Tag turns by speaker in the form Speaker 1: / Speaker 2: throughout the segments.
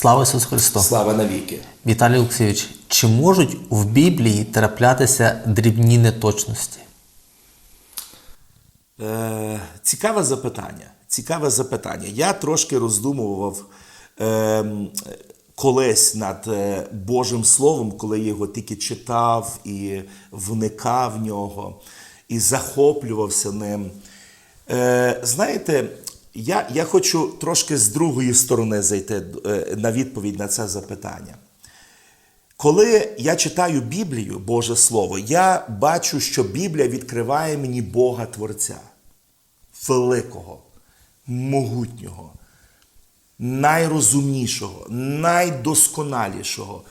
Speaker 1: Слава Ісусу Христу!
Speaker 2: Слава навіки!
Speaker 1: Віталій Олексійович, чи можуть в Біблії траплятися дрібні неточності?
Speaker 2: Е, цікаве запитання. Цікаве запитання. Я трошки роздумував е, колись над е, Божим Словом, коли я його тільки читав і вникав в нього, і захоплювався ним. Е, знаєте, я, я хочу трошки з другої сторони зайти е, на відповідь на це запитання. Коли я читаю Біблію, Боже Слово, я бачу, що Біблія відкриває мені Бога Творця, великого, могутнього, найрозумнішого, найдосконалішого,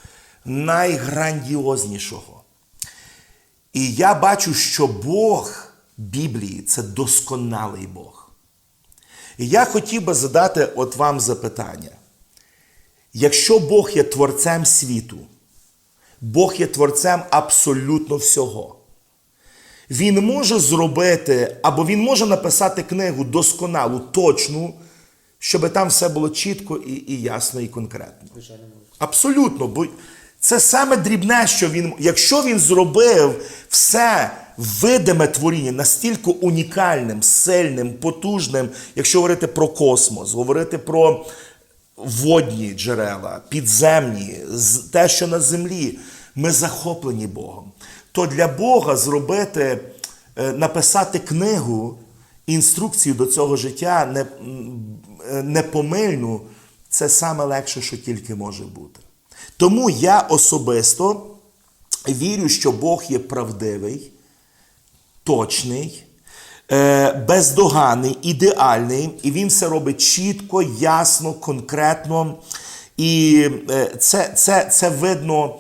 Speaker 2: найграндіознішого. І я бачу, що Бог Біблії це досконалий Бог. І я хотів би задати от вам запитання. Якщо Бог є творцем світу, Бог є творцем абсолютно всього. Він може зробити, або він може написати книгу досконалу, точну, щоб там все було чітко і, і ясно, і конкретно. Абсолютно. Бо це саме дрібне, що він, якщо він зробив все видиме творіння настільки унікальним, сильним, потужним, якщо говорити про космос, говорити про водні джерела, підземні, те, що на землі, ми захоплені Богом. То для Бога зробити, е, написати книгу, інструкцію до цього життя е, непомильну, це саме легше, що тільки може бути. Тому я особисто вірю, що Бог є правдивий, точний, е, бездоганний, ідеальний, і він все робить чітко, ясно, конкретно. І е, це, це, це видно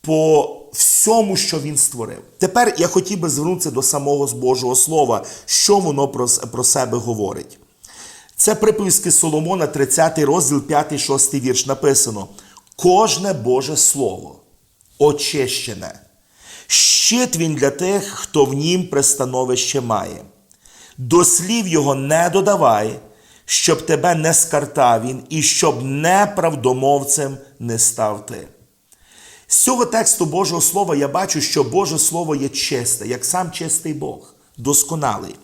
Speaker 2: по всьому, що він створив. Тепер я хотів би звернутися до самого Божого Слова, що воно про, про себе говорить. Це приповістки Соломона, 30 розділ, 5-6 вірш. Написано: кожне Боже Слово очищене. Щит він для тих, хто в нім пристановище має. До слів його не додавай, щоб тебе не скартав він, і щоб неправдомовцем не став ти. З цього тексту Божого Слова я бачу, що Боже Слово є чисте, як сам чистий Бог, досконалий.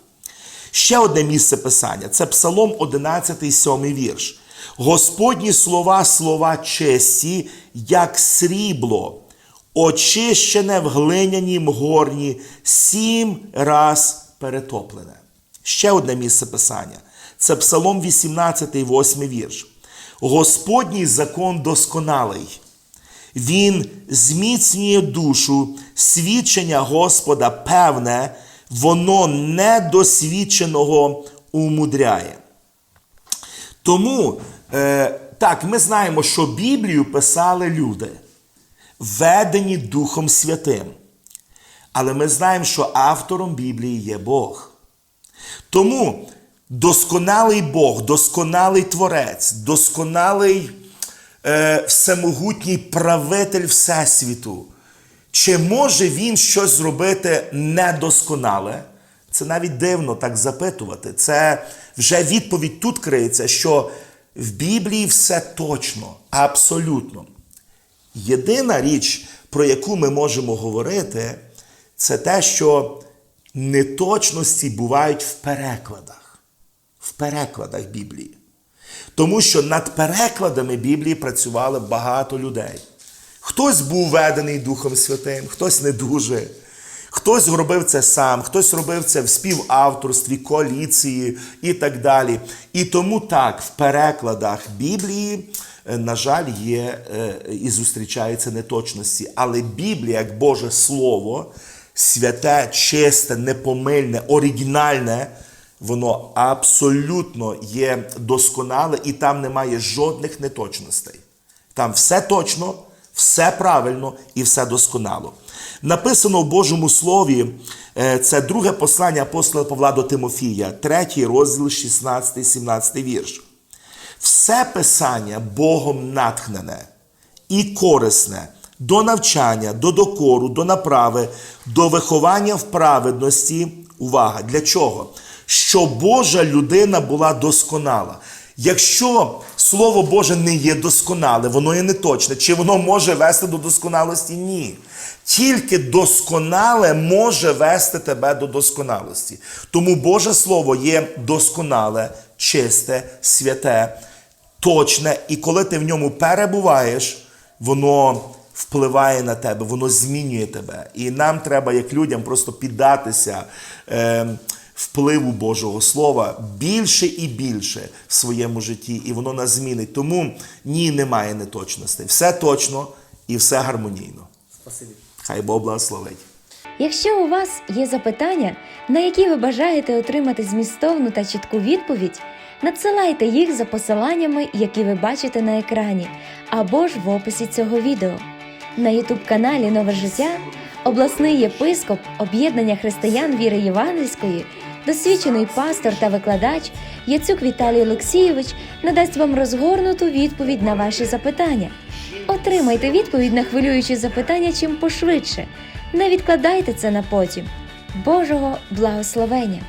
Speaker 2: Ще одне місце писання це Псалом 11, 7 вірш. Господні слова, слова честі, як срібло, очищене в глинянім горні, сім раз перетоплене. Ще одне місце писання. Це Псалом 18, 8 вірш. Господній закон досконалий. Він зміцнює душу, свідчення Господа певне, воно недосвідченого умудряє. Тому, е, так, ми знаємо, що Біблію писали люди, ведені Духом Святим. Але ми знаємо, що автором Біблії є Бог. Тому досконалий Бог, досконалий Творець, досконалий е, всемогутній правитель Всесвіту. Чи може він щось зробити недосконале? Це навіть дивно так запитувати. Це вже відповідь тут криється, що в Біблії все точно, абсолютно. Єдина річ, про яку ми можемо говорити, це те, що неточності бувають в перекладах. В перекладах Біблії. Тому що над перекладами Біблії працювали багато людей. Хтось був ведений Духом Святим, хтось не дуже. Хтось робив це сам, хтось робив це в співавторстві, коаліції і так далі. І тому так, в перекладах Біблії, на жаль, є е, і зустрічаються неточності. Але Біблія, як Боже Слово, святе, чисте, непомильне, оригінальне, воно абсолютно є досконале і там немає жодних неточностей. Там все точно, все правильно і все досконало. Написано в Божому Слові, е, це друге послання апостола Павла до Тимофія, третій розділ, 16-17 вірш. Все писання Богом натхнене і корисне до навчання, до докору, до направи, до виховання в праведності. Увага! Для чого? Щоб Божа людина була досконала. Якщо Слово Боже не є досконале, воно є неточне, чи воно може вести до досконалості? Ні. Тільки досконале може вести тебе до досконалості. Тому Боже Слово є досконале, чисте, святе, точне, і коли ти в ньому перебуваєш, воно впливає на тебе, воно змінює тебе. І нам треба, як людям, просто піддатися е, впливу Божого Слова більше і більше в своєму житті, і воно нас змінить. Тому ні, немає неточностей. Все точно і все гармонійно.
Speaker 1: Спасибі.
Speaker 2: Хай Бог благословить.
Speaker 3: Якщо у вас є запитання, на які ви бажаєте отримати змістовну та чітку відповідь, надсилайте їх за посиланнями, які ви бачите на екрані, або ж в описі цього відео. На Ютуб-каналі Нове життя обласний єпископ Об'єднання християн віри Євангельської, досвідчений пастор та викладач Яцюк Віталій Олексійович надасть вам розгорнуту відповідь на ваші запитання. Отримайте відповідь на хвилюючі запитання чим пошвидше. Не відкладайте це на потім. Божого благословення!